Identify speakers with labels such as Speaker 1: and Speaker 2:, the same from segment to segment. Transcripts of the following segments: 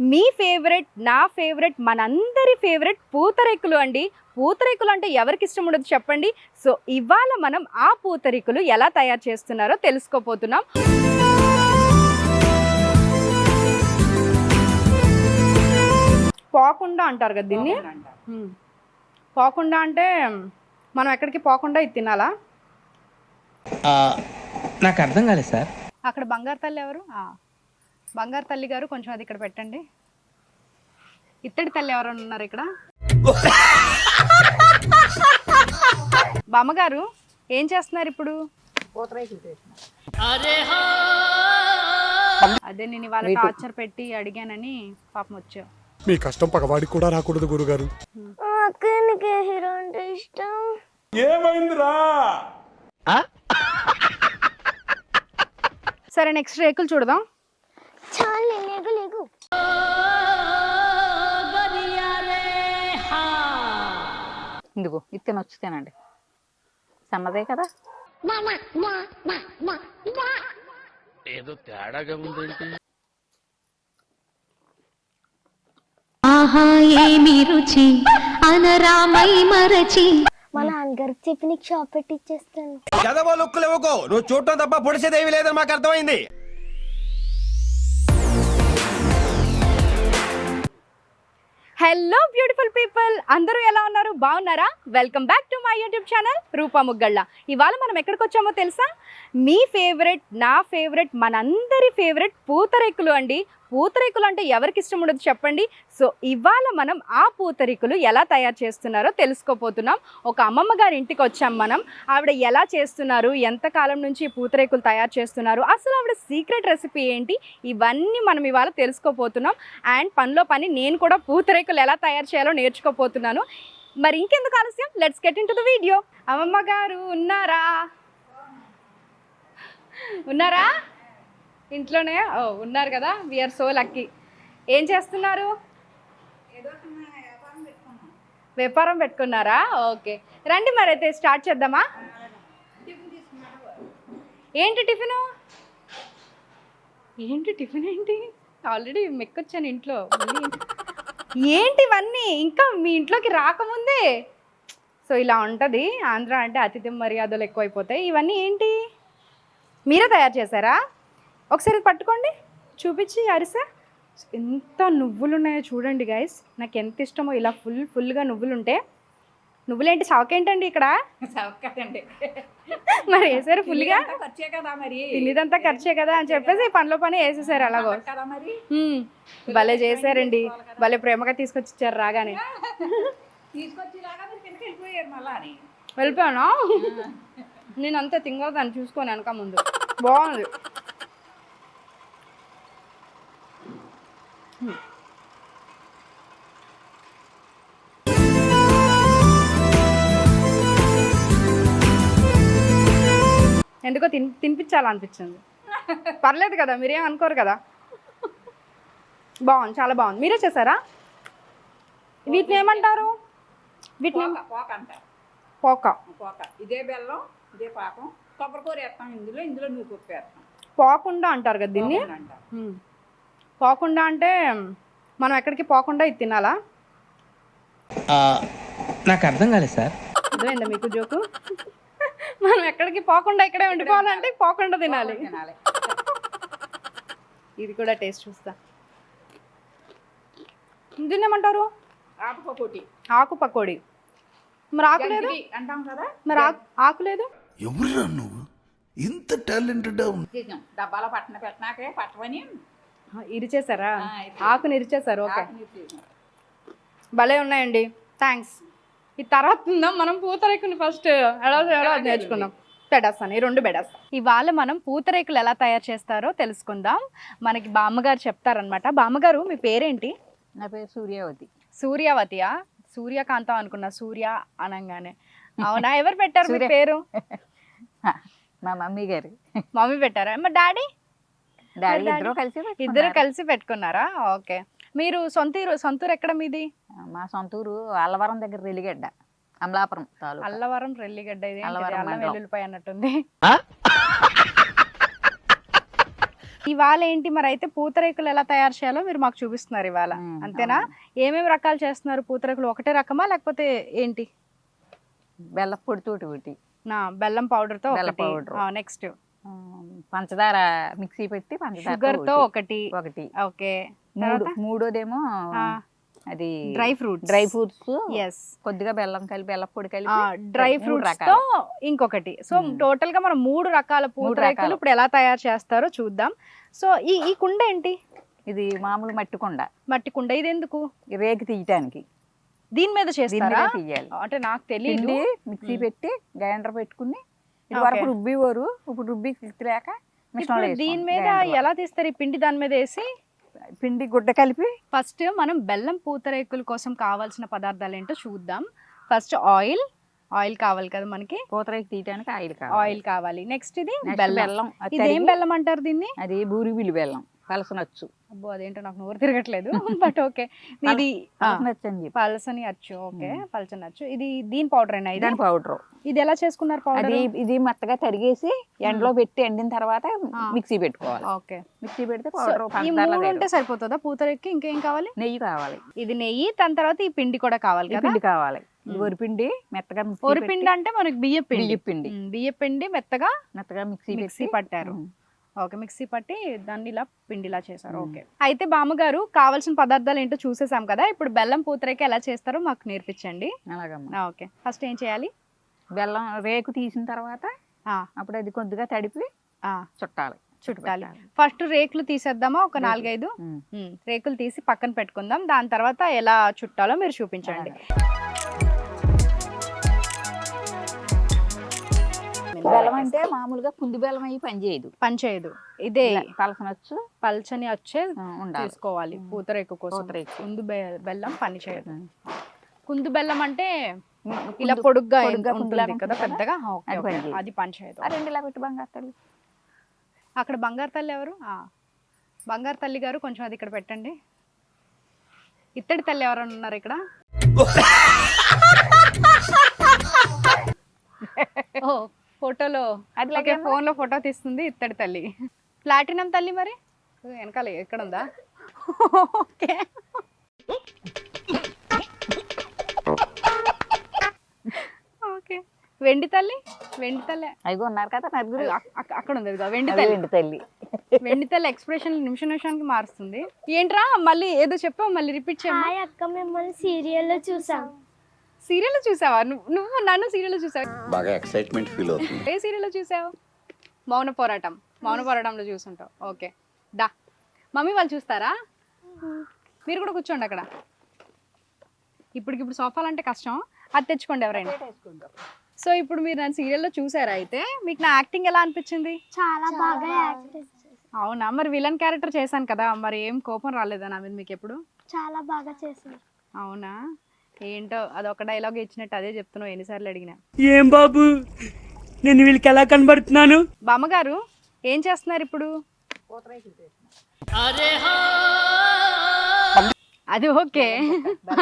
Speaker 1: మీ favourite నా favourite మనందరి favourite పూతరేకులు అండి. పూతరేకులు అంటే ఎవరికి ఇష్టం ఉండదు చెప్పండి. సో ఇవాళ మనం ఆ పూతరేకులు ఎలా తయారు చేస్తున్నారో తెలుసుకోపోతున్నాం పోకుండా అంటారు కదా దీన్ని. పోకుండా అంటే మనం ఎక్కడికి పోకుండా ఇది తినాలా?
Speaker 2: ఆ, నాకు అర్థం కాలేదు సార్.
Speaker 1: అక్కడ బంగారు తల్లి ఎవరు? ఆ, బంగారు తల్లి గారు కొంచెం అది ఇక్కడ పెట్టండి. ఇత్తడి తల్లి ఎవరైనా ఉన్నారు ఇక్కడ? బామ్మగారు ఏం చేస్తున్నారు ఇప్పుడు? అదే నేను ఇవాళ టార్చర్ పెట్టి అడిగానని పాపం వచ్చావు.
Speaker 3: మీ కష్టం పగవాడికి కూడా రాకూడదు గురుగారు.
Speaker 4: అక్క నీకు ఏ హీరో అంటే ఇష్టం.
Speaker 1: సరే నెక్స్ట్ రేకులు చూడదాం.
Speaker 5: ఇందుకు ఇత్తెన వచ్చి తినండి సన్నదే కదా?
Speaker 6: ఆహా ఏమి రుచి? అనరామై మరచి.
Speaker 4: మా నాన్నగారికి చెప్పి నీకు షాప్ పెట్టి ఇచ్చేస్తాను.
Speaker 7: చదవో లుక్కులు ఇవ్వకో. నువ్వు చూడటం తప్ప పొడిచేదేవి లేదని మాకు అర్థమైంది.
Speaker 1: హలో బ్యూటిఫుల్ పీపుల్ అందరూ ఎలా ఉన్నారు? బాగున్నారా? Welcome back to my YouTube channel Roopa Muggalla ఇవాళ మనం ఎక్కడికి వచ్చామో తెలుసా? మీ ఫేవరెట్ నా ఫేవరెట్ మనందరి ఫేవరెట్ పూతరేకులు అండి. పూతరేకులు అంటే ఎవరికి ఇష్టం ఉండదు చెప్పండి. సో ఇవాళ మనం ఆ పూతరేకులు ఎలా తయారు చేస్తున్నారో తెలుసుకోపోతున్నాం ఒక అమ్మమ్మ గారి ఇంటికి వచ్చాం మనం. ఆవిడ ఎలా చేస్తున్నారు? ఎంతకాలం నుంచి పూతరేకులు తయారు చేస్తున్నారు? అసలు ఆవిడ సీక్రెట్ రెసిపీ ఏంటి? ఇవన్నీ మనం ఇవాళ తెలుసుకోపోతున్నాం అండ్ పనిలో పని నేను కూడా పూతరేకులు ఎలా తయారు చేయాలో నేర్చుకోపోతున్నాను మరి ఇంకెందుకు ఆలస్యం? Let's get into the video అమ్మమ్మ గారు ఉన్నారా? ఉన్నారా? ఇంట్లోనే ఉన్నారు కదా వీఆర్ సో లక్కీ ఏం చేస్తున్నారు? వ్యాపారం పెట్టుకున్నారా? ఓకే. రండి మరి అయితే స్టార్ట్ చేద్దామా? ఏంటి టిఫిను? ఏంటి టిఫిన్ ఏంటి? ఆల్రెడీ మెక్కొచ్చాను ఇంట్లో? ఏంటి ఇవన్నీ? ఇంకా మీ ఇంట్లోకి రాకముందే. సో ఇలా ఉంటుంది. ఆంధ్ర అంటే అతిథి మర్యాదలు ఎక్కువైపోతాయి. ఇవన్నీ ఏంటి? మీరే తయారు చేశారా? ఒకసారి పట్టుకోండి. చూపించి అరిసా. ఎంత నువ్వులు ఉన్నాయో చూడండి గైస్ నాకు ఎంత ఇష్టమో ఇలా ఫుల్ ఫుల్గా నువ్వులు ఉంటే నువ్వులేంటి చవకేంటండి ఇక్కడ?
Speaker 5: చవకదండి
Speaker 1: మరి వేసారు ఫుల్గా
Speaker 5: ఖర్చే కదా మరి.
Speaker 1: తినేదంతా ఖర్చే కదా అని చెప్పేసి పనిలో పని వేసేసారు అలాగో. భలే చేశారండి. భలే ప్రేమగా తీసుకొచ్చి ఇచ్చారు రాగానే వెళ్ళిపోయాను? నేను అంతే తింగదాన్ని చూసుకోను వెనక ముందు. బాగుంది. ఎందుకో తిన్ తినిపించాలనిపించింది. పర్లేదు కదా మీరేం అనుకోరు కదా. బాగుంది చాలా బాగుంది. మీరే చేశారా? వీటిని ఏమంటారు? వీటిని
Speaker 5: పోక అంటారు.
Speaker 1: పోక.
Speaker 5: పోక. ఇదే బెల్లం ఇదే పాకం. కొబ్బరికూర వేస్తాం ఇందులో ఇందులో నువ్వు వేస్తాం.
Speaker 1: పోకుండా అంటారు కదా దీన్ని?
Speaker 5: అంటారు.
Speaker 1: పోకుండా అంటే మనం ఎక్కడికి పోకుండా ఇది తినాలా?
Speaker 2: ఆ, నాకు అర్థం కాలేదు సార్.
Speaker 1: అర్థమైందా మీకు జోకు? మనం ఎక్కడికి పోకుండా ఇక్కడే ఉండిపోవాలంటే పోకుండా తినాలి.
Speaker 5: తినాలి.
Speaker 1: ఇది కూడా టేస్ట్ చూస్తా. దీన్ని ఏమంటారు
Speaker 5: ఆకుపకోటి
Speaker 1: ఆకు పకోడీ. మరి ఆకు లేదు?
Speaker 5: అంటాం కదా?
Speaker 1: మరి ఆకు ఆకు లేదు?
Speaker 8: ఎవరురా నువ్వు? ఇంత టాలెంటెడ్
Speaker 5: డబ్బాలో పట్టణ పెట్టినాకే పట్టవని ఇరిచేసాం.
Speaker 1: ఆకుని ఇరిచేసారు ఓకే. భలే ఉన్నాయండి. థ్యాంక్స్ ఈ తర్వాత తిందాం మనం పూతరేకుని ఫస్ట్ ఎలా నేర్చుకుందాం బెడస్తాను ఈ రెండు బెడస్తాను ఇవాళ మనం పూతరేకులు ఎలా తయారు చేస్తారో తెలుసుకుందాం. మనకి బామ్మగారు చెప్తారనమాట బామ్మగారు మీ పేరేంటి?
Speaker 5: నా పేరు సూర్యవతి.
Speaker 1: సూర్యవతియా? సూర్యకాంతం అనుకున్నా సూర్య అనగానే. అవునా? ఎవరు పెట్టారు మీ. పేరు?
Speaker 5: మా మమ్మీ గారు.
Speaker 1: మమ్మీ పెట్టారా? మా డాడీ?
Speaker 5: డాడీ? ఇద్దరు కలిసి
Speaker 1: ఇద్దరు
Speaker 5: పెట్టుకున్నారు.
Speaker 1: కలిసి పెట్టుకున్నారా? ఓకే. మీరు సొంతూరు సొంతూరు ఎక్కడ మీది?
Speaker 5: మా సొంతూరు అల్లవరం దగ్గర రెలిగడ్డ అమలాపురం తాలూకా.
Speaker 1: అల్లవరం రెల్లిగడ్డ ఇది.
Speaker 5: అల్లవరం
Speaker 1: అల్లం
Speaker 5: మండలం.
Speaker 1: వెల్లుల్లిపాయ అన్నట్టుంది. ఇవాళ ఏంటి మరి అయితే పూతరేకులు ఎలా తయారు చేయాలో మీరు మాకు చూపిస్తున్నారు ఇవాళ. అంతేనా? ఏమేమి రకాలు చేస్తున్నారు? పూతరేకులు ఒకటే రకమా? లేకపోతే ఏంటి?
Speaker 9: బెల్ల పొడితోటి ఒకటి
Speaker 1: నా బెల్లం పౌడర్తో
Speaker 9: బెల్లం.
Speaker 1: నెక్స్ట్
Speaker 9: పంచదార మిక్సీ పెట్టి పంచదార
Speaker 1: షుగర్తో ఒకటి.
Speaker 9: ఒకటి.
Speaker 1: ఓకే.
Speaker 9: మూడు? మూడోదేమో అది
Speaker 1: dry fruits.
Speaker 9: Dry fruits
Speaker 1: yes
Speaker 9: కొద్దిగా బెల్లం కలిపి బెల్లం పొడి కలిపి
Speaker 1: డ్రై ఫ్రూట్స్. తో ఇంకొకటి. సో. టోటల్గా మనం మూడు రకాల పూతరేకులు
Speaker 9: రకాలు.
Speaker 1: ఇప్పుడు ఎలా తయారు చేస్తారో చూద్దాం. సో ఈ ఈ కుండ ఏంటి?
Speaker 9: ఇది మామూలు మట్టి కొండ.
Speaker 1: మట్టి కుండ. ఇది ఎందుకు?
Speaker 9: రేకు తీయటానికి.
Speaker 1: దీని మీద చేస్తారా? అంటే నాకు తెలియదు
Speaker 9: మిక్సీ పెట్టి గ్రైండర్ పెట్టుకుని ఇది. వరకు రుబ్బివారు ఇప్పుడు రుబ్బి లేక
Speaker 1: దీని మీద ఎలా తీస్తారు? ఈ పిండి దాని మీద వేసి?
Speaker 9: పిండి గుడ్డ కలిపి?
Speaker 1: ఫస్ట్ మనం బెల్లం పూతరేకుల కోసం కావాల్సిన పదార్థాలు ఏంటో చూద్దాం. First oil. ఆయిల్ కావాలి కదా మనకి.
Speaker 9: పూతరేకి తీయటానికి ఆయిల్ కావాలి.
Speaker 1: ఆయిల్ కావాలి. నెక్స్ట్ ఇది బెల్లం. ఇదేం బెల్లం అంటారు దీన్ని?
Speaker 9: అది బూరిబిల్లి బెల్లం. పలసనొచ్చు.
Speaker 1: అబ్బో అదేంటో నాకు నోరు తిరగట్లేదు. But okay. ఇది
Speaker 9: చెప్పి.
Speaker 1: పలసని అచ్చు ఓకే. పలసని అచ్చు ఇది దీని పౌడర్ అయినా ఇది?
Speaker 9: దాని పౌడర్.
Speaker 1: ఇది ఎలా చేసుకున్నారు పౌడర్?
Speaker 9: ఇది మెత్తగా తరిగేసి ఎండలో పెట్టి ఎండిన తర్వాత. మిక్సీ పెట్టుకోవాలి.
Speaker 1: ఓకే.
Speaker 9: మిక్సీ పెడితే పౌడర్
Speaker 1: ఉంటే సరిపోతుందా? పూతరేకి ఇంకేం కావాలి?
Speaker 9: నెయ్యి కావాలి.
Speaker 1: ఇది నెయ్యి దాని తర్వాత ఈ పిండి కూడా కావాలి
Speaker 9: పిండి కావాలి. వరిపిండి మెత్తగా
Speaker 1: ఒరిపిండి అంటే మనకి బియ్య పిండి
Speaker 9: బియ్యపు పిండి
Speaker 1: బియ్య పిండి మెత్తగా
Speaker 9: మెత్తగా మిక్సీ
Speaker 1: మిక్సీ
Speaker 9: పెట్టి
Speaker 1: పట్టారు. ఓకే. మిక్సీ పట్టి దాన్ని ఇలా పిండిలా చేశారు. ఓకే. అయితే బామ్మగారు కావాల్సిన పదార్థాలు ఏంటో చూసేసాం కదా ఇప్పుడు బెల్లం పూతరేకి ఎలా చేస్తారో మాకు నేర్పించండి.
Speaker 9: అలాగమ్మా.
Speaker 1: ఓకే. ఫస్ట్ ఏం చేయాలి?
Speaker 9: బెల్లం రేకు తీసిన తర్వాత అప్పుడు అది కొద్దిగా తడిపి
Speaker 1: ఆ,
Speaker 9: చుట్టాలి.
Speaker 1: చుట్టాలి. ఫస్ట్ రేకులు తీసేద్దామా? ఒక. నాలుగైదు? రేకులు తీసి పక్కన పెట్టుకుందాం. దాని తర్వాత ఎలా చుట్టాలో మీరు చూపించండి.
Speaker 9: బెల్లం అంటే మామూలుగా కుంది బెల్లం అయ్యి పనిచేయదు
Speaker 1: పని చేయదు. ఇదే
Speaker 9: పలసనొచ్చు.
Speaker 1: పల్చని వచ్చే తీసుకోవాలి. పూతరేకు కోసం. కుందు బెల్లం పని చేయదు. కుందు బెల్లం అంటే ఇలా పొడుగ్గా ఉంటుంది కదా పెద్దగా?
Speaker 9: అది. పని చేయదు. రెండు ఇలా పెట్టి బంగారు తల్లి
Speaker 1: అక్కడ బంగారు తల్లి ఎవరు? బంగారు తల్లి గారు కొంచెం అది ఇక్కడ పెట్టండి. ఇత్తడి తల్లి ఎవరైనా ఉన్నారు ఇక్కడ? ఓ. ఫోటోలో
Speaker 9: అది
Speaker 1: ఓకే
Speaker 9: లాగే
Speaker 1: ఫోన్లో ఫోటో తీస్తుంది ఇత్తడి తల్లి. ప్లాటినం తల్లి మరి? వెనకాల ఎక్కడ ఉందా ఓకే. ఓకే. వెండి తల్లి? వెండి తల్లి.
Speaker 9: అవి ఉన్నారు కదా నలుగురు.
Speaker 1: అక్- అక్- అక్కడ ఉంది వెండి తల్లి.
Speaker 9: వెండి తల్లి.
Speaker 1: వెండి తల్లి ఎక్స్ప్రెషన్ నిమిషం నిమిషానికి మారుస్తుంది. ఏంట్రా? మళ్ళీ ఏదో చెప్పావు మళ్ళీ రిపీట్ చేయమ్మా.
Speaker 4: అక్క మిమ్మల్ని సీరియల్లో చూసాం.
Speaker 1: సీరియల్ చూసావా? నువ్వు నువ్వు నన్ను సీరియల్ చూసావు?
Speaker 7: బాగా ఎక్సైట్మెంట్ ఫీల్ అవుతుంది.
Speaker 1: ఏ సీరియల్ చూసావు? మౌన పోరాటం. మౌన పోరాటంలో చూసుంటావు. ఓకే. దా. మమ్మీ వాళ్ళు చూస్తారా? మీరు కూడా కూర్చోండి అక్కడ. ఇప్పటికిప్పుడు సోఫాలు అంటే కష్టం. అది తెచ్చుకోండి ఎవరైనా. సో ఇప్పుడు మీరు నన్ను సీరియల్లో చూసారా అయితే మీకు నా యాక్టింగ్ ఎలా అనిపించింది?
Speaker 4: చాలా బాగా యాక్ట్
Speaker 1: అవునా? మరి విలన్ క్యారెక్టర్ చేశాను కదా. మరి ఏం కోపం రాలేదా నా మీద మీకు ఎప్పుడు
Speaker 4: చాలా బాగా చేశారు.
Speaker 1: అవునా? ఏంటో అదొక డైలాగ్ ఇచ్చినట్టు అదే చెప్తున్నావు ఎన్నిసార్లు అడిగినా.
Speaker 2: ఏం బాబు? నేను వీళ్ళకి ఎలా కనబడుతున్నాను?
Speaker 1: బామ్మగారు ఏం చేస్తున్నారు ఇప్పుడు? అది ఓకే.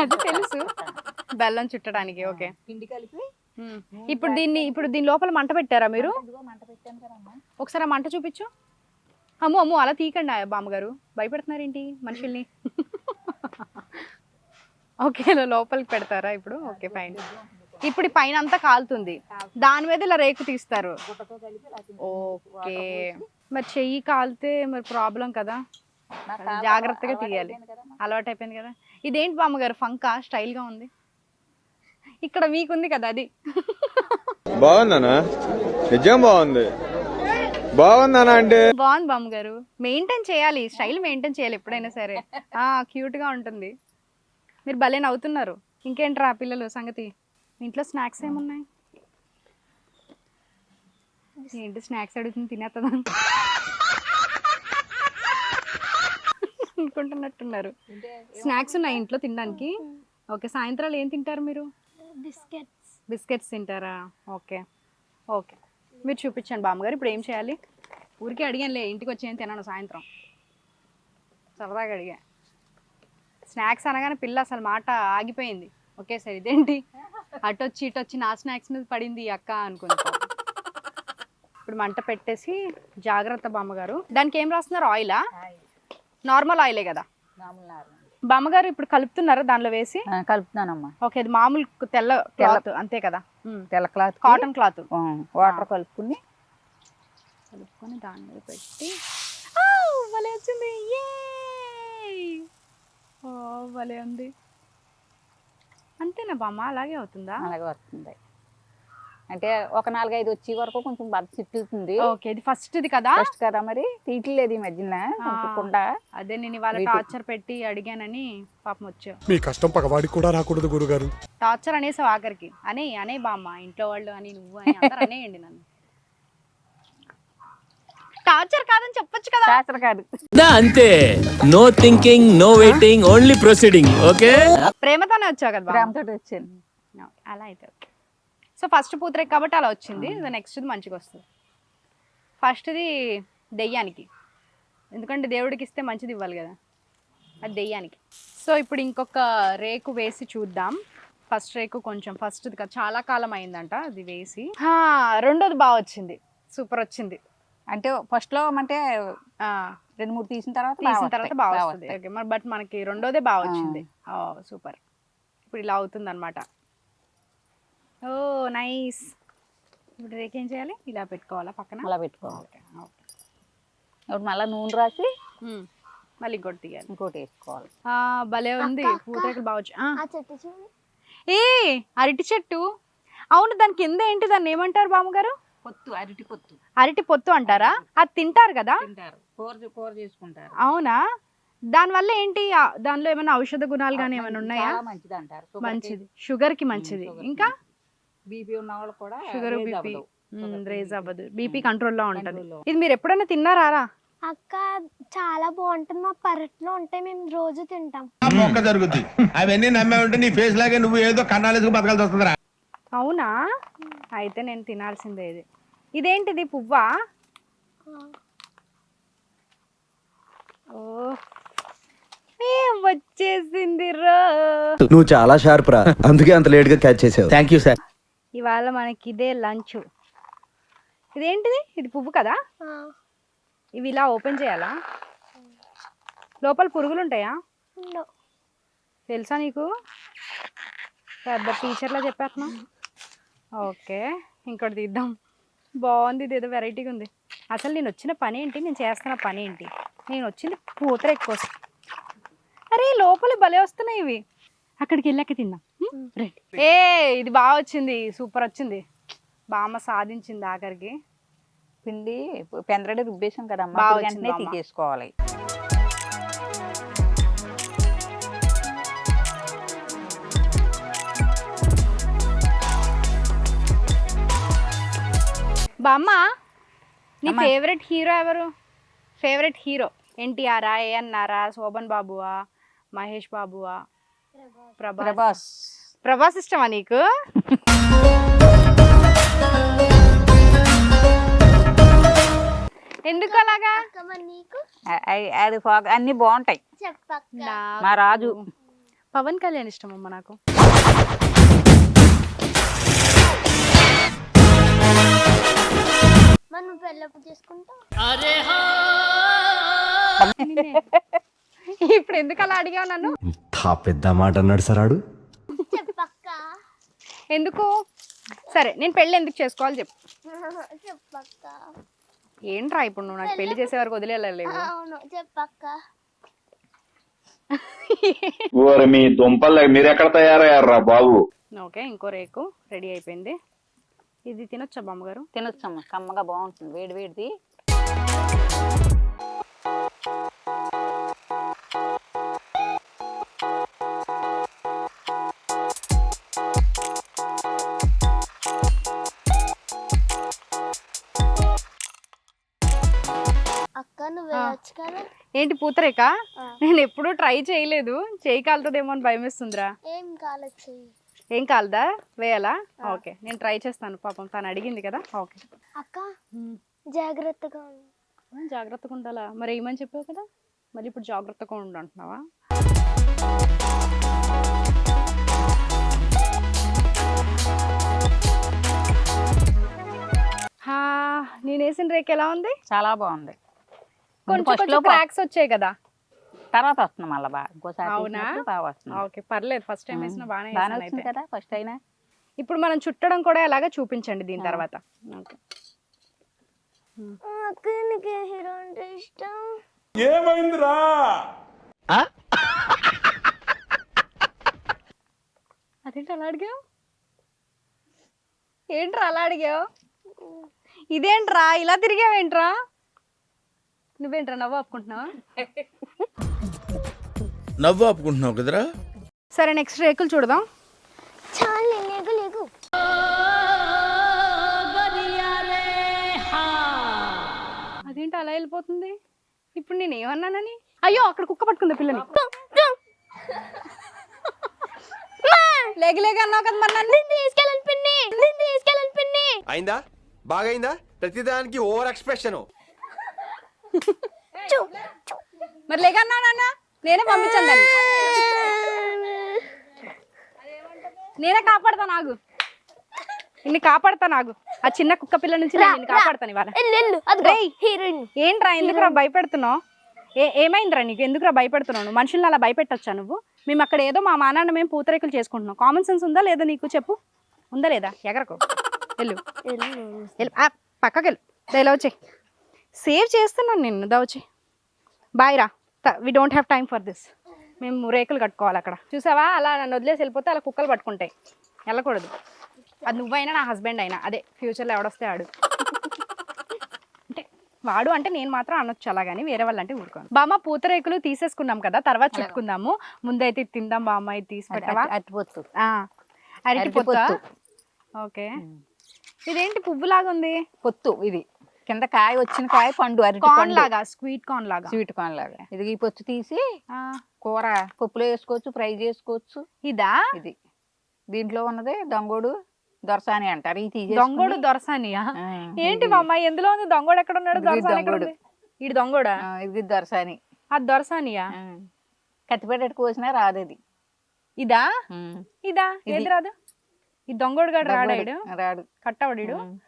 Speaker 1: అది తెలుసు. బెల్లం చుట్టడానికి ఓకే.
Speaker 9: పిండి కలిపి.
Speaker 1: ఇప్పుడు దీన్ని ఇప్పుడు దీని లోపల మంట పెట్టారా మీరు? ఒకసారి ఆ మంట చూపించు. అమ్మో అమ్మో అలా తీయకండి ఆ బామ్మగారు. భయపెడుతున్నారేంటి మనుషుల్ని? ఓకే లోపలికి పెడతారా ఇప్పుడు? Okay fine. ఇప్పుడు పైన అంతా కాలుతుంది. దాని మీద ఇలా రేకు తీస్తారు. ఓకే. మరి చెయ్యి కాలితే మరి ప్రాబ్లం కదా? జాగ్రత్తగా
Speaker 9: అలవాటు
Speaker 1: తీయాలి. అలవాటు అయిపోయింది కదా? ఇదేంటి బామ్మగారు ఫంకా? స్టైల్గా ఉంది. ఇక్కడ మీకుంది కదా అది.
Speaker 10: బాగుందనా నిజం బాగుంది. బాగుందనా అంటే
Speaker 1: బాగుంది బామ్మగారు. మెయింటైన్ చేయాలి. స్టైల్ మెయింటైన్ చేయాలి ఎప్పుడైనా సరే. ఆ క్యూట్గా ఉంటుంది. మీరు భలే నవ్వుతున్నారు. ఇంకేంట్రా పిల్లలు సంగతి? మీ ఇంట్లో స్నాక్స్ ఏమున్నాయి? ఏంటి స్నాక్స్ అడుగుతుంది తినేస్తుందా అనుకుంటున్నట్టున్నారు. స్నాక్స్ ఉన్నాయి ఇంట్లో తినడానికి. ఓకే సాయంత్రాలు ఏం తింటారు మీరు?
Speaker 4: బిస్కెట్స్.
Speaker 1: బిస్కెట్స్ తింటారా? Okay okay. మీరు చూపించండి బామ్మగారు ఇప్పుడు ఏం చేయాలి? ఊరికే అడిగానులే ఇంటికి వచ్చి ఏం తిన్నాను సాయంత్రం. సరదాగా అడిగా. స్నాక్స్ అనగానే పిల్ల అసలు మాట ఆగిపోయింది. ఓకే సార్ ఇదేంటి? అటు వచ్చి ఇటు వచ్చి నా స్నాక్స్ మీద పడింది అక్క అనుకుంటా. ఇప్పుడు మంట పెట్టేసి జాగ్రత్త బామ్మగారు. దానికి ఏం రాస్తున్నారు? ఆయిలా? నార్మల్ ఆయిలే కదా? బామ్మగారు ఇప్పుడు కలుపుతున్నారా దానిలో వేసి?
Speaker 9: కలుపుతున్నానమ్మా.
Speaker 1: ఓకే ఇది మామూలు తెల్ల క్లాత్ అంతే కదా?
Speaker 9: తెల్ల క్లాత్
Speaker 1: కాటన్ క్లాత్.
Speaker 9: వాటర్ కలుపుకుని.
Speaker 1: కలుపుకొని దాని మీద పెట్టి వచ్చింది భలే ఉంది. అంతేనా బామ్మ? అలాగే అవుతుందా?
Speaker 9: అలాగే వస్తుంది. అంటే ఒక నాలుగైదు వచ్చే వరకు కొంచెం బాగా చిట్టుతుంది
Speaker 1: ఓకే ఇది ఫస్ట్ ఇది కదా?
Speaker 9: ఫస్ట్ కదా మరి? తీయట్లేదు ఈ మధ్యన. కొంచెం కుండ
Speaker 1: అదే నేను ఇవాళ టార్చర్ పెట్టి అడిగానని పాపం వచ్చావు.
Speaker 3: మీ కష్టం పగవాడికి కూడా రాకూడదు గురుగారు.
Speaker 1: టార్చర్ అనేసావు ఆఖరికి. అనే అనే బామ్మ ఇంట్లో వాళ్ళు అని నువ్వు అని అందరూ అనేయండి నన్ను. టార్చర్ కాదని చెప్పొచ్చు కదా.
Speaker 9: శాస్త్ర కాదు.
Speaker 2: అంతే. No thinking no waiting only proceeding okay
Speaker 1: ప్రేమతోనే వచ్చావు కదా.
Speaker 9: ప్రేమతో వచ్చాను.
Speaker 1: అలా అయితే ఓకే. సో ఫస్ట్ పూతరేక్ కాబట్టి అలా వచ్చింది. నెక్స్ట్ మంచిగా వస్తుంది. ఫస్ట్ది దెయ్యానికి. ఎందుకంటే దేవుడికి ఇస్తే మంచిది ఇవ్వాలి కదా. అది దెయ్యానికి. సో ఇప్పుడు ఇంకొక రేకు వేసి చూద్దాం. ఫస్ట్ రేకు కొంచెం ఫస్ట్ది కదా చాలా కాలం అయిందంట అది వేసి. హా, రెండోది బాగా వచ్చింది. సూపర్ వచ్చింది.
Speaker 9: అంటే ఫస్ట్లో అంటే
Speaker 1: ఆ,
Speaker 9: రెండు మూడు తీసిన తర్వాత
Speaker 1: తీసిన తర్వాత బాగా వస్తుంది.
Speaker 9: వస్తాయి.
Speaker 1: ఓకే మరి బట్ మనకి రెండోదే బాగా వచ్చింది. సూపర్ ఇప్పుడు ఇలా అవుతుంది అనమాట ఓ నైస్ ఇప్పుడు రేక్ చేయాలి? ఇలా పెట్టుకోవాలా పక్కన?
Speaker 9: అలా పెట్టుకోవాలి.
Speaker 1: Okay, okay.
Speaker 9: ఇప్పుడు మళ్ళీ నూనె రాసి.
Speaker 1: మళ్ళీ ఇంకోటి తీయాలి.
Speaker 9: ఇంకోటి వేసుకోవాలి.
Speaker 1: ఆ, భలే ఉంది. పూతరేకులు బాగా వచ్చాయి. ఆ,
Speaker 4: ఆ చెట్టు చూడు.
Speaker 1: ఏ అరటి చెట్టు? అవును దాని కింద ఏంటి? దాన్ని ఏమంటారు బామ్మగారు?
Speaker 9: పొత్తు అరటి పొత్తు.
Speaker 1: అరటి పొత్తు అంటారా? అది తింటారు కదా?
Speaker 9: తింటారు. కూర కూర చేసుకుంటారు.
Speaker 1: అవునా? దానివల్ల ఏంటి? దానిలో ఏమైనా ఔషధ గుణాలు కానీ ఏమైనా ఉన్నాయా?
Speaker 9: చాలా మంచిది అంటారు.
Speaker 1: మంచిది. షుగర్కి మంచిది. ఇంకా?
Speaker 9: బీపీ ఉన్న వాళ్ళు కూడా
Speaker 1: షుగర్
Speaker 9: raise
Speaker 1: బీపీ
Speaker 9: అవ్వదు.
Speaker 1: రేజ్ అవ్వదు. బీపీ కంట్రోల్లో ఉంటుంది. ఇది మీరు ఎప్పుడైనా తిన్నారా
Speaker 4: అక్క చాలా బాగుంటుంది. మా పెరట్లో ఉంటే మేము రోజు తింటాం.
Speaker 7: మొక్క జరుగుద్ది. అవన్నీ నమ్మే ఉంటే నీ ఫేస్ లాగే నువ్వు ఏదో కన్నాలేసుకు బతకాల్సి వస్తుందిరా.
Speaker 1: అవునా? అయితే నేను తినాల్సిందే ఇది. ఇదేంటిది పువ్వా? ఓ ఏం వచ్చేసింది రో?
Speaker 11: నువ్వు చాలా షార్ప్ రా. అందుకే అంత లేట్గా క్యాచ్ చేసావు.
Speaker 2: థ్యాంక్ యూ సార్
Speaker 1: ఇవాళ మనకి ఇదే లంచ్. ఇదేంటిది? ఇది పువ్వు కదా?
Speaker 4: ఆ,
Speaker 1: ఇవి ఇలా ఓపెన్ చేయాలా? లోపల పురుగులు ఉంటాయా. తెలుసా నీకు? పెద్ద టీచర్లా చెప్పేస్తున్నా ఓకే ఇంకోటి తీద్దాం. బాగుంది ఇది ఏదో వెరైటీగా ఉంది. అసలు నేను వచ్చిన పని ఏంటి? నేను చేస్తున్న పని ఏంటి? నేను వచ్చింది పూతర ఎక్కువ అరే లోపల భలే వస్తున్నాయి ఇవి. అక్కడికి వెళ్ళాక తిందాం? రండి. ఏ ఇది బాగా వచ్చింది. సూపర్ వచ్చింది. బామ్మ సాధించింది ఆఖరికి.
Speaker 9: పిండి పెందరడి రుబ్బేసాం కదమ్మా.
Speaker 1: బాగా వచ్చింది
Speaker 9: వెంటనే. తీసేసుకోవాలి.
Speaker 1: బామ్మ నీ. ఫేవరెట్ హీరో ఎవరు? ఫేవరెట్ హీరో ఎన్టీఆరా ఏఎన్నారా శోభన్ బాబువా మహేష్ బాబువా ప్రభాస్.
Speaker 9: ప్రభాస్.
Speaker 1: ఇష్టమా నీకు? ఎందుకు అలాగా?
Speaker 9: అది అన్ని బాగుంటాయి. మా రాజు.
Speaker 1: పవన్ కళ్యాణ్ ఇష్టమమ్మా నాకు.
Speaker 4: మనం పెళ్ళప్పుడు చేసుకుంటాం?
Speaker 1: ఇప్పుడు ఎందుకు అలా అడిగావు నన్ను?
Speaker 11: ఇంత పెద్ద మాట అన్నాడు సరాడు
Speaker 4: చెప్పక్క.
Speaker 1: ఎందుకు? సరే నేను పెళ్ళి ఎందుకు చేసుకోవాలి చెప్పు.
Speaker 4: చెప్పక్క.
Speaker 1: ఏంట్రా ఇప్పుడు నువ్వు నాకు పెళ్ళి చేసే వరకు వదిలేలేవు
Speaker 4: అవును చెప్పక్క.
Speaker 10: ఓరి మీ దుంపలు మీరెక్కడ తయారయ్యారా బాబు?
Speaker 1: ఓకే ఇంకో రేకు. రెడీ అయిపోయింది. ఇది తినొచ్చా బామ్మగారు?
Speaker 9: తినొచ్చమ్మ కమ్మగా బాగుంటుంది వేడి వేడిది.
Speaker 1: ఏంటి పూతరేక. నేను ఎప్పుడూ ట్రై చేయలేదు. చేయి కాలుతుందేమో అని భయం వేస్తుందిరా
Speaker 4: ఏం
Speaker 1: ఏం కాలదా? వేయాలా? ఓకే నేను ట్రై చేస్తాను పాపం. తను అడిగింది కదా? ఓకే.
Speaker 4: అక్క జాగ్రత్తగా.
Speaker 1: జాగ్రత్తగా ఉండాలా? మరి ఏమని చెప్పావు కదా? మరి ఇప్పుడు జాగ్రత్తగా ఉండు అంటున్నావా? హా, నేను వేసిన రేక్ ఎలా ఉంది?
Speaker 9: చాలా బాగుంది.
Speaker 1: కొంచెం కొంచెం క్రాక్స్ వచ్చాయి కదా.
Speaker 9: తర్వాత వస్తుంది మళ్ళీ బాగా ఇంకోసారి
Speaker 1: అవునా?
Speaker 9: తీసినప్పుడు బాగా వస్తుంది.
Speaker 1: ఓకే పర్లేదు. ఫస్ట్ టైం వేసిన బాగానే
Speaker 9: బాగానే
Speaker 1: వేసాను
Speaker 9: వచ్చింది కదా ఫస్ట్ అయినా?
Speaker 1: ఇప్పుడు మనం చుట్టడం కూడా ఎలాగ చూపించండి దీని తర్వాత. ఓకే.
Speaker 4: నీకు ఏ హీరో అంటే ఇష్టం.
Speaker 1: అదేంటి అలా అడిగావు? ఏంట్రా అలా అడిగావు? ఇదేంట్రా? ఇలా తిరిగావేంట్రా? నువ్వేంట్రా నవ్వు ఆపుకుంటున్నావా?
Speaker 8: నవ్వు ఆపుకుంటున్నావు కదరా?
Speaker 1: సరే నెక్స్ట్ రేకులు చూడదాం.
Speaker 4: చాలు లేకు లేకు.
Speaker 1: అదేంటి అలా వెళ్ళిపోతుంది? ఇప్పుడు నేను ఏమన్నానని? అయ్యో అక్కడ కుక్క పట్టుకుంది పిల్లని. లేగి లేగి అన్నావు కదా మరి నన్ను.
Speaker 4: తీసుకెళ్ళాలి పిన్ని. నేను తీసుకెళ్ళాలి పిన్ని.
Speaker 7: అయిందా? బాగైందా? ప్రతిదానికి ఓవర్ ఎక్స్ప్రెషన్.
Speaker 1: మరి లేగి అన్నావు నాన్న? నేనే పంపించాను దాన్ని. నేనే కాపాడతా నాగు. నిన్ను కాపాడతా నాగు. ఆ చిన్న కుక్క పిల్ల నుంచి నేను కాపాడతాను ఇవాళ. ఏంట్రా ఎందుకురా భయపెడుతున్నావు? ఏ ఏమైందిరా నీకు? ఎందుకురా భయపెడుతున్నావు నువ్వు? మనుషుల్ని అలా భయపెట్టొచ్చా నువ్వు? మేము అక్కడ ఏదో మా మానాన్న మేము పూతరేకులు చేసుకుంటున్నాం. కామన్ సెన్స్ ఉందా లేదా నీకు? చెప్పు. ఉందా లేదా? ఎగరకు. వెళ్ళు. వెళ్ళు. ఆ, పక్కకి వెళ్ళు ఇలా వచ్చే సేవ్ చేస్తున్నాను నిన్ను దా వచ్చి బాయ్ రా. We don't have time for this మేము రేకులు కట్టుకోవాలి అక్కడ. చూసావా? అలా నన్ను వదిలేసి వెళ్ళిపోతే అలా కుక్కలు పట్టుకుంటాయి. వెళ్ళకూడదు. అది నువ్వైనా నా హస్బెండ్ అయినా. అదే ఫ్యూచర్లో ఎవడొస్తే ఆడు. అంటే వాడు అంటే నేను మాత్రం అనొచ్చు అలా కానీ వేరే వాళ్ళు అంటే ఊరుకోను. బామ్మ పూతరేకులు తీసేసుకున్నాం కదా తర్వాత చుట్టుకుందాము ముందైతే తిందాం బామ్మ ఇది తీసి పెట్టవా
Speaker 9: అట్టిపోతు.
Speaker 1: ఓకే. ఇదేంటి పువ్వులాగా ఉంది
Speaker 9: పొత్తు ఇది. కింద కాయ వచ్చిన కాయ పండు అరటి
Speaker 1: కార్న్
Speaker 9: పండు
Speaker 1: లాగా స్వీట్ కార్న్ లాగా.
Speaker 9: స్వీట్ కార్న్ లాగా. ఇది ఈ పొత్తు తీసి
Speaker 1: ఆ,
Speaker 9: కూర పప్పులో వేసుకోవచ్చు ఫ్రై చేసుకోవచ్చు.
Speaker 1: ఇదా?
Speaker 9: ఇది. దీంట్లో ఉన్నది దొంగోడు దొరసాని అంటారు. ఇది
Speaker 1: దొంగోడు దొరసానియా? ఏంటి
Speaker 9: ఇది-
Speaker 1: మా అమ్మాయి ఎందులో ఉంది దొంగోడు? ఎక్కడ ఉన్నాడు
Speaker 9: ఇది
Speaker 1: దొరసాని ఎక్కడ
Speaker 9: దొంగోడు.
Speaker 1: ఈడు దొంగోడా?
Speaker 9: ఇది దొరసాని.
Speaker 1: అది దొరసానియా.
Speaker 9: కత్తిపెట్టెట్టు కోసినా రాదు
Speaker 1: ఇదా. ఇదా?
Speaker 9: ఇది.
Speaker 1: ఏది రాదు? ఈ దొంగోడు గాడు. రాడాడు?
Speaker 9: రాడు.
Speaker 1: కట్టవడు
Speaker 9: ఉమ్.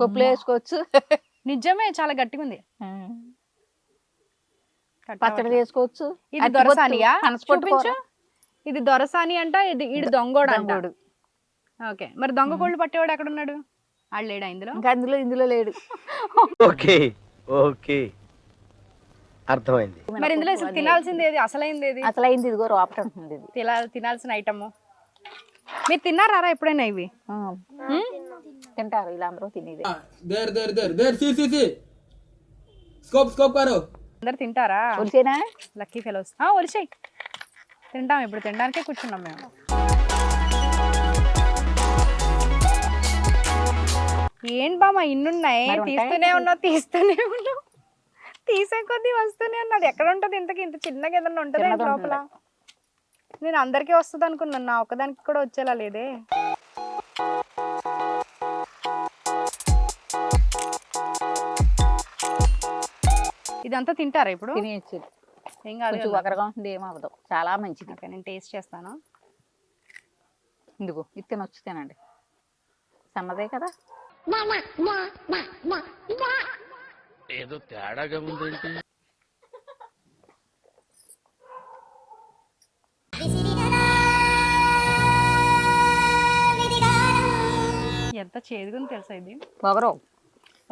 Speaker 9: పప్పులో వేసుకోవచ్చు.
Speaker 1: నిజమే చాలా గట్టిగా ఉంది.
Speaker 9: పచ్చడి చేసుకోవచ్చు.
Speaker 1: ఇది దొరసానియా? చూపించు
Speaker 9: కూర.
Speaker 1: ఇది దొరసాని అంట ఇది ఈడు దొంగోడు అంట.
Speaker 9: దొంగోడు.
Speaker 1: ఓకే మరి దొంగ కోళ్ళు పట్టేవాడు ఎక్కడ ఉన్నాడు ఆడు లేడా ఇందులో?
Speaker 9: అందులో ఇందులో లేడు.
Speaker 11: Okay okay. అర్థమైంది.
Speaker 1: మరి ఇందులో అసలు తినాల్సింది ఏది? అసలైంది ఏది?
Speaker 9: అసలు అయింది ఇదిగో ఉంటుంది ఇది.
Speaker 1: తినా తినాల్సిన ఐటమ్. మీరు తిన్నారా ఎప్పుడైనా ఇవి.
Speaker 9: తింటారు వీళ్ళందరూ తినేది.
Speaker 2: There there there there see see see. Scoop scoop కరో
Speaker 1: అందరు తింటారా?
Speaker 9: ఒలిసేనా
Speaker 1: లక్కీ ఫెలోస్. ఒలిచాయి తింటాం ఇప్పుడు తినడానికే కూర్చున్నాం మేము. ఏంటి బామ్మ ఇన్నున్నాయి? తీస్తూనే ఉన్నావు తీస్తూనే ఉన్నావు. తీసే కొద్దీ వస్తూనే ఉన్నది ఎక్కడ ఉంటది ఇంతకి? ఇంత చిన్నగా ఏదన్నా ఉంటది లోపల? నేను అందరికీ వస్తుంది అనుకున్నాను. నా ఒక్కదానికి కూడా వచ్చేలా లేదే. ఇదంతా తింటారా ఇప్పుడు?
Speaker 9: తినేయచ్చు.
Speaker 1: ఏం కాదు
Speaker 9: కొంచెం. ఒకరగా ఉంటుంది ఏమవ్వదు చాలా మంచిది.
Speaker 1: ఓకే నేను టేస్ట్ చేస్తాను?
Speaker 9: ఇందుకు ఇది తినొచ్చు తినండి. సన్నదే కదా?
Speaker 2: ఏదో తేడాగా ఉందేంటి
Speaker 1: ఎంత చేదుగుంది తెలుసా ఇది?
Speaker 9: పొగరు.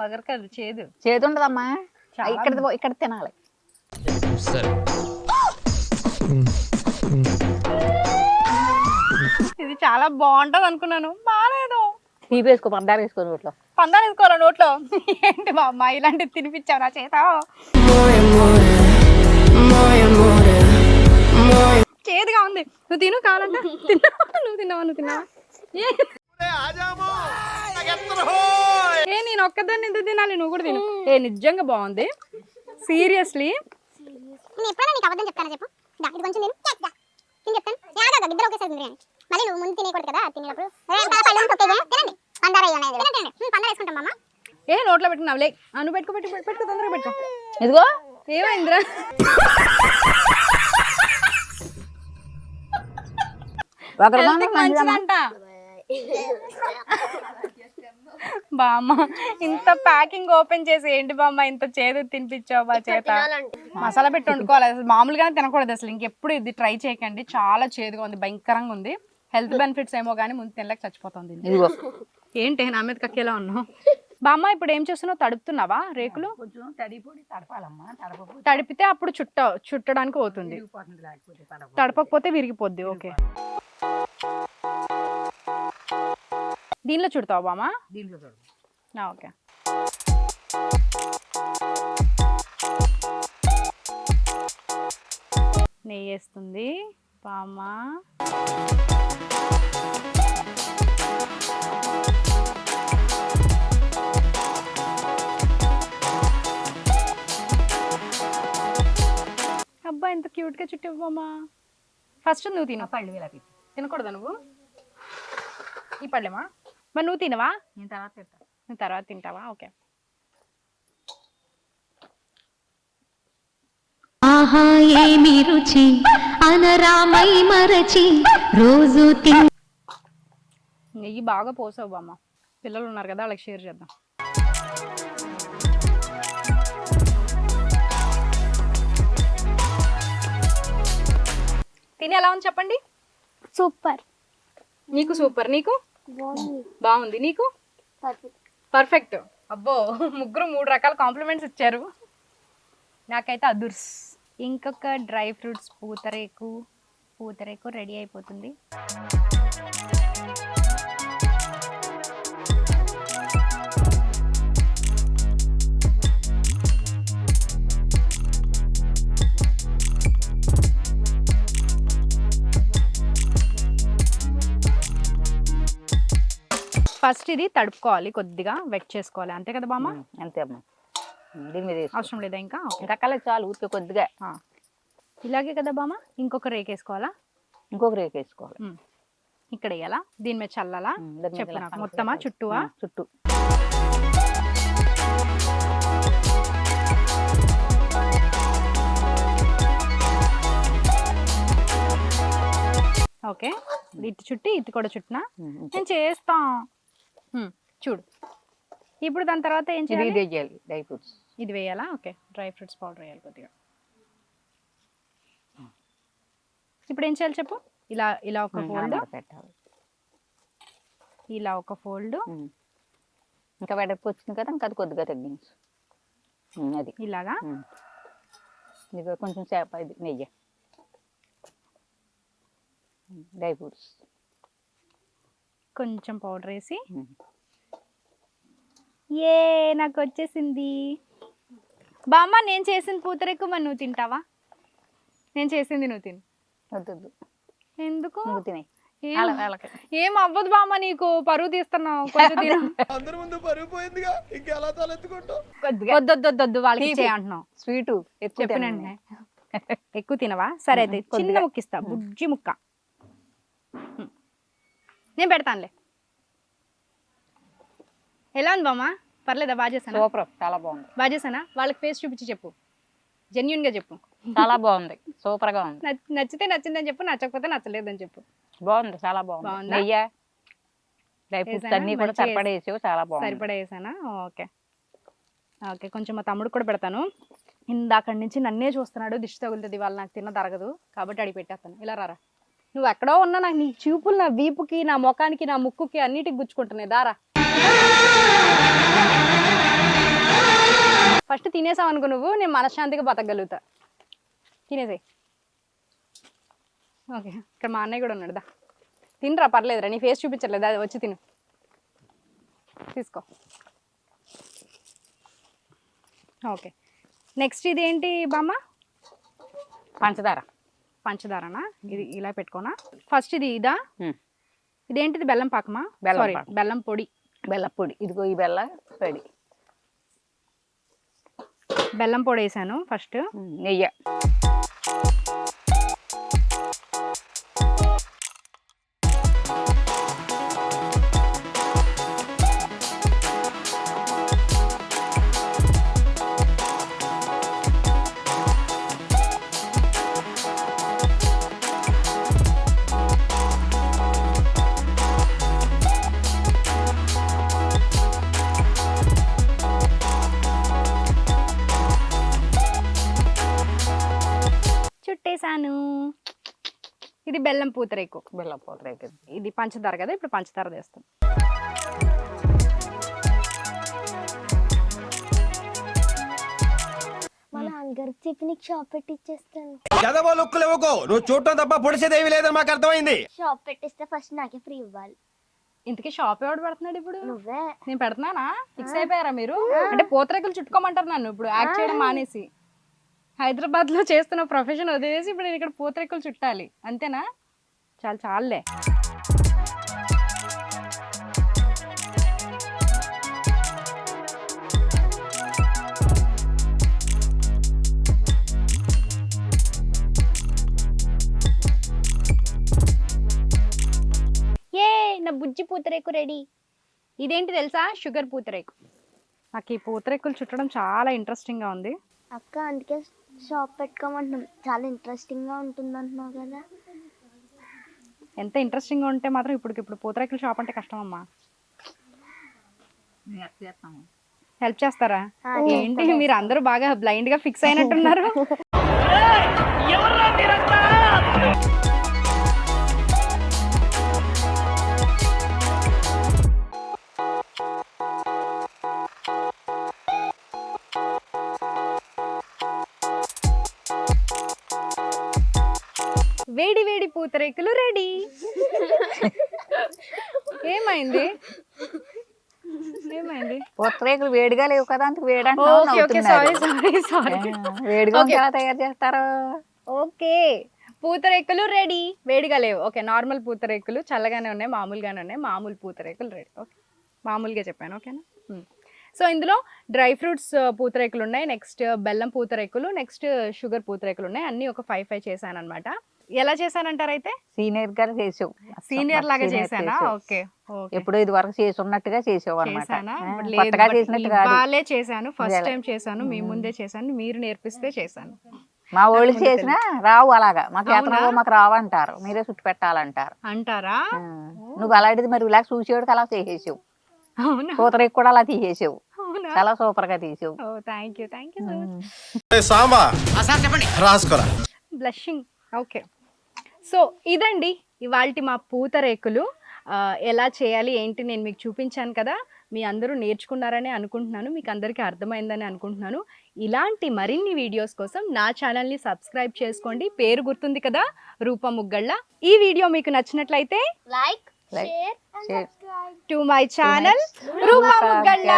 Speaker 1: పగరు కాదు చేదు.
Speaker 9: చేదు ఉండదమ్మా ఇక్కడ ఇక్కడ తినాలి.
Speaker 2: సరే.
Speaker 1: ఇది చాలా బాగుంటది అనుకున్నాను. బాగాలేదు.
Speaker 9: తీపి వేసుకో పందారు వేసుకో నోట్లో.
Speaker 1: పందాలు వేసుకోవాలా నోట్లో? ఏంటి మా అమ్మ ఇలాంటివి తినిపించావు నా చేత? చేదుగా ఉంది. నువ్వు తిను కావాలంటే. తిన్నావా? నువ్వు తిన్నావా? నువ్వు తిన్నావా? ఏ? ఏ నేను ఒక్కదాన్ని ఎందుకు తినాలి? నువ్వు కూడా తిను. ఏ నిజంగా బాగుంది. సీరియస్లీ
Speaker 4: నేను ఎప్పుడైనా నీకు అబద్ధం చెప్తాను చెప్పు? దా, ఇది కొంచెం నేను దా, నేను చెప్తాను. యాగా ఇద్దరు ఒకేసారి బిర్యానీ మళ్ళీ నువ్వు ముందు తినేకూడదు కదా తినేటప్పుడు. ఏ, ఇంకా పళ్ళు తొక్కేదే. తినండి. పందార వేయండి ఇది. తినండి, తినండి. పందార వేసుకుంటాం మామ
Speaker 1: ఏ నోట్లో పెట్టుకున్నావు? లే ఆ, నువ్వు పెట్టుకో పెట్టు పెట్టుకో తొందరగా పెట్టుకో.
Speaker 9: ఇదిగో
Speaker 1: ఏమైందిరా? కి మంచిదంట. బామ్మ ఇంత ప్యాకింగ్ ఓపెన్ చేసి ఏంటి బామ్మ ఇంత చేదు తినిపించావు బా చేత? మసాలా పెట్టి వండుకోవాలి. అసలు మామూలుగానే తినకూడదు అసలు. ఇంకెప్పుడు ఇది ట్రై చేయకండి. చాలా చేదుగా ఉంది భయంకరంగా ఉంది. హెల్త్ బెనిఫిట్స్ ఏమో కానీ ముందు తినలేక చచ్చిపోతుంది ఏంటి నా మీద కక్కేలా ఉన్నావు? బామ్మ ఇప్పుడు ఏం చేస్తున్నావు? తడుపుతున్నావా రేకులు?
Speaker 5: కొంచెం తడి పొడి తడపాలమ్మా. తడపకపోతే
Speaker 1: తడిపితే అప్పుడు చుట్ట చుట్టడానికి అవుతుంది
Speaker 5: పోతుంది
Speaker 1: తడపకపోతే విరిగిపోద్ది ఓకే. దీనిలో చుడతావా బామ్మ?
Speaker 5: దీంట్లో చూడు
Speaker 1: ఓకే. నెయ్యి వేస్తుంది. బామ్మ. అబ్బా ఎంత క్యూట్గా చుట్టావు బామ్మ. ఫస్ట్ నువ్వు తిను.
Speaker 5: పళ్ళు ఇలా
Speaker 1: తినకూడదా నువ్వు? ఈ పళ్ళేమా? మరి నువ్వు తినవా?
Speaker 5: నేను తర్వాత తింటా.
Speaker 1: నువ్వు తర్వాత తింటావా? ఓకే.
Speaker 6: ఆహా ఏమి రుచి? అనరామై మరచి రోజు తిన్
Speaker 1: నెయ్యి బాగా పోసావు బామ్మ. పిల్లలు ఉన్నారు కదా వాళ్ళకి షేర్ చేద్దాం. తిని ఎలా ఉంది చెప్పండి?
Speaker 4: సూపర్.
Speaker 1: నీకు సూపర్. నీకు? బాగుంది. నీకు? పర్ఫెక్ట్ అబ్బో ముగ్గురు మూడు రకాల కాంప్లిమెంట్స్ ఇచ్చారు. నాకైతే అదుర్స్. ఇంకొక డ్రై ఫ్రూట్స్ పూతరేకు. పూతరేకు రెడీ అయిపోతుంది. ఫస్ట్ ఇది తడుపుకోవాలి కొద్దిగా వెట్ చేసుకోవాలి. అంతే కదా బామ్మ?
Speaker 9: అంతే అమ్మా. దీని మీద.
Speaker 1: అవసరం లేదా ఇంకా?
Speaker 9: కలర్ చాలు ఊరికే కొద్దిగా.
Speaker 1: ఇలాగే కదా బామ్మ? ఇంకొక రేక్ వేసుకోవాలా?
Speaker 9: ఇంకొక రేకు వేసుకోవాలి.
Speaker 1: ఇక్కడ వేయాలా? దీని మీద చల్లాలా? చెప్పు నాకు మొత్తమా. చుట్టూవా?
Speaker 9: ఉమ్, చుట్టూ.
Speaker 1: ఓకే. ఇటు చుట్టి ఇటు కూడా చుట్టినా. నేను చేస్తా. చూడు. ఇప్పుడు దాని తర్వాత ఏం చేయాలి?
Speaker 9: ఇదే చేయాలి డ్రై ఫ్రూట్స్.
Speaker 1: ఇది వేయాలా? ఓకే. డ్రై ఫ్రూట్స్ పౌడర్ వేయాలి కొద్దిగా. ఇప్పుడు ఏం చేయాలి చెప్పు? ఇలా ఇలా ఒక ఫోల్డ్
Speaker 9: పెట్టాలి.
Speaker 1: ఇలా ఒక ఫోల్డ్.
Speaker 9: ఇంకా వెడల్పు వచ్చింది కదా ఇంకా అది కొద్దిగా తగ్గించు. అది.
Speaker 1: ఇలాగా.
Speaker 9: ఇది కొంచెం చేప ఇది నెయ్యి. Dry fruits.
Speaker 1: కొంచెం పౌడర్ వేసి. ఏ నాకు వచ్చేసింది. బామ్మ నేను చేసిన పూతరేకు మరి నువ్వు తింటావా? నేను చేసింది నువ్వు తిను.
Speaker 9: వద్దు
Speaker 1: ఎందుకు?
Speaker 9: నువ్వు తినే.
Speaker 1: ఏం- అవ్వదు బామ్మ నీకు పరువు తీస్తున్నావు.
Speaker 7: అందరి ముందు పోయిందిగా. ఇంకెలా తలెత్తుకుంటావు?
Speaker 1: వాళ్ళకి అంటున్నావు
Speaker 9: స్వీటు. ఎక్కువ
Speaker 1: చెప్పినండి
Speaker 9: తినండి.
Speaker 1: ఎక్కువ తినవా? సరే అయితే చిన్న
Speaker 9: కొద్దిగా.
Speaker 1: ముక్క ఇస్తా బుజ్జి ముక్క. నేను పెడతానులే. ఎలా ఉంది బామ్మ? పర్లేదా బాగా చేసానా?
Speaker 9: సూపర్ చాలా బాగుంది.
Speaker 1: బాగా చేసానా? వాళ్ళకి ఫేస్ చూపించి చెప్పు. జెన్యున్గా చెప్పు.
Speaker 9: చాలా బాగుంది. సూపర్గా ఉంది.
Speaker 1: నచ్- నచ్చితే నచ్చిందని చెప్పు నచ్చకపోతే నచ్చలేదని చెప్పు.
Speaker 9: బాగుంది చాలా బాగుంది.
Speaker 1: బాగుందా?
Speaker 9: నెయ్యి? డ్రై ఫ్రూట్స్
Speaker 1: వేసానా?
Speaker 9: అన్ని కూడా
Speaker 1: మంచిగా
Speaker 9: సరిపడా వేసావు చాలా బాగుంది.
Speaker 1: సరిపడా వేసానా ఓకే. ఓకే కొంచెం మా తమ్ముడు కూడా పెడతాను. ఇందాక నుంచి నన్నే చూస్తున్నాడు దిష్టి తగులుతుంది వాళ్ళు నాకు తిన్న తరగదు కాబట్టి అడిగి పెట్టేస్తాను. ఇలా రారా? నువ్వు ఎక్కడో ఉన్నా నాకు నీ చూపులు నా వీపుకి నా ముఖానికి నా ముక్కుకి అన్నిటికి గుచ్చుకుంటున్నాయి. దారా. ఫస్ట్ తినేసావు అనుకో నువ్వు నేను మనశ్శాంతిగా బతకగలుగుతా. తినేసాయి. ఓకే ఇక్కడ మా అన్నయ్య కూడా ఉన్నాడు దా. తినరా పర్లేదురా నీ ఫేస్ చూపించట్లేదు అది వచ్చి తిను. తీసుకో. ఓకే. నెక్స్ట్ ఇది ఏంటి బామ్మ?
Speaker 9: పంచదార.
Speaker 1: పంచదారనా? ఇది ఇలా పెట్టుకోనా? ఫస్ట్ ఇది ఇదా. ఇదేంటిది బెల్లం పాకమా?
Speaker 9: బెల్లం
Speaker 1: సారీ
Speaker 9: పాకం.
Speaker 1: బెల్లం పొడి.
Speaker 9: బెల్ల పొడి. ఇదిగో ఈ బెల్ల పొడి
Speaker 1: బెల్లం పొడి వేసాను ఫస్ట్.
Speaker 9: నెయ్యి.
Speaker 1: పూతరేకు
Speaker 9: బెల్లం పూతరేకు
Speaker 1: ఇది పంచదార కదా ఇప్పుడు పంచదార వేస్తాం
Speaker 4: మా నాన్నగారికి చెప్పి నీకు షాప్ పెట్టి ఇచ్చేస్తాను
Speaker 7: ఎదవో లుక్కులు ఇవ్వకో. నువ్వు చూడటం తప్ప పొడిసేదేవి లేదని మాకు అర్థమైంది.
Speaker 4: షాప్ పెట్టిస్తే ఫస్ట్ నాకే ఫ్రీ ఇవ్వాలి.
Speaker 1: ఇంతకీ షాప్ ఎవడు పెడుతున్నాడు ఇప్పుడు?
Speaker 4: నువ్వే.
Speaker 1: నేను పెడుతున్నానా? ఫిక్స్ అయిపోయారా మీరు? అంటే పూతరేకులు చుట్టుకోమంటారు నన్ను ఇప్పుడు యాక్ట్ చేయడం మానేసి. హైదరాబాద్లో చేస్తున్న ప్రొఫెషన్ వదిలేసి ఇప్పుడు నేను ఇక్కడ పూతరేకులు చుట్టాలి. అంతేనా? చాలు చాలులే. ఏ నా బుజ్జి పూతరేకు రెడీ. ఇదేంటి తెలుసా? షుగర్ పూతరేకు. నాకు ఈ పూతరేకులు చుట్టడం చాలా ఇంట్రెస్టింగ్గా ఉంది.
Speaker 4: అక్క అందుకే షాప్ పెట్టుకోమంటున్నాం. చాలా ఇంట్రెస్టింగ్గా ఉంటుంది అంటున్నావు కదా.
Speaker 1: ఎంత ఇంట్రెస్టింగ్గా ఉంటే మాత్రం ఇప్పుడు ఇప్పుడు పూతరేకుల షాప్ అంటే కష్టం అమ్మా హెల్ప్ చేస్తారా? ఏంటి మీరు అందరూ బాగా బ్లైండ్గా ఫిక్స్ అయినట్టున్నారు. పూతరేకులు
Speaker 9: వేడిగా లేవు కదా అందుకు వేడి వేడిగా. ఎలా తయారు చేస్తారు?
Speaker 1: ఓకే. పూతరేకులు రెడీ. వేడిగా లేవు. ఓకే నార్మల్ పూతరేకులు చల్లగానే ఉన్నాయి మామూలుగానే ఉన్నాయి. మామూలు పూతరేకులు రెడీ. ఓకే మామూలుగా చెప్పాను ఓకేనా? సో ఇందులో డ్రై ఫ్రూట్స్ పూతరేకులు ఉన్నాయి. నెక్స్ట్ బెల్లం పూతరేకులు నెక్స్ట్ షుగర్ పూతరేకులు ఉన్నాయి. అన్నీ ఒక ఫైవ్ ఫైవ్ చేశాను అనమాట ఎలా చేశానంటారు అయితే?
Speaker 9: సీనియర్గా చేసావు.
Speaker 1: సీనియర్ లాగా చేశానా. ఓకే
Speaker 9: ఎప్పుడు ఇది వరకు చేసి ఉన్నట్టుగా చేసావు అనమాట
Speaker 1: చేశానా? ఫస్ట్. టైం చేశాను మీ ముందే చేశాను మీరు నేర్పిస్తే చేశాను.
Speaker 9: మా వాళ్ళకి చేసినా రావు అలాగా. మాకు
Speaker 1: అవునా?
Speaker 9: ఎతనవో మాకు రావు అంటారు. మీరే చుట్టు పెట్టాలంటారు.
Speaker 1: అంటారా.
Speaker 9: నువ్వు అలాంటిది మరి ఇలా చూసేవాడికి అలా చేసేసావు.
Speaker 1: అవునా?
Speaker 9: పూతరేకు కూడా అలా తీసేసావు. చాలా సూపర్గా తీసావు
Speaker 1: ఓ thank you thank you so much
Speaker 7: Samba చెప్పండి. రాసుకోరా.
Speaker 1: బ్లషింగ్ ఓకే సో ఇదండి ఇవాళ మా పూతరేకులు. ఎలా చేయాలి ఏంటి నేను మీకు చూపించాను కదా మీ అందరూ నేర్చుకున్నారని అనుకుంటున్నాను మీకు అందరికీ అర్థమైందని అనుకుంటున్నాను. ఇలాంటి మరిన్ని వీడియోస్ కోసం నా ఛానల్ని సబ్స్క్రైబ్ చేసుకోండి. పేరు గుర్తుంది కదా రూప ముగ్గళ్ళ. ఈ వీడియో మీకు నచ్చినట్లయితే
Speaker 4: like
Speaker 9: Like,
Speaker 4: share and
Speaker 9: share.
Speaker 4: Subscribe.
Speaker 1: To my channel Roopa Muggalla.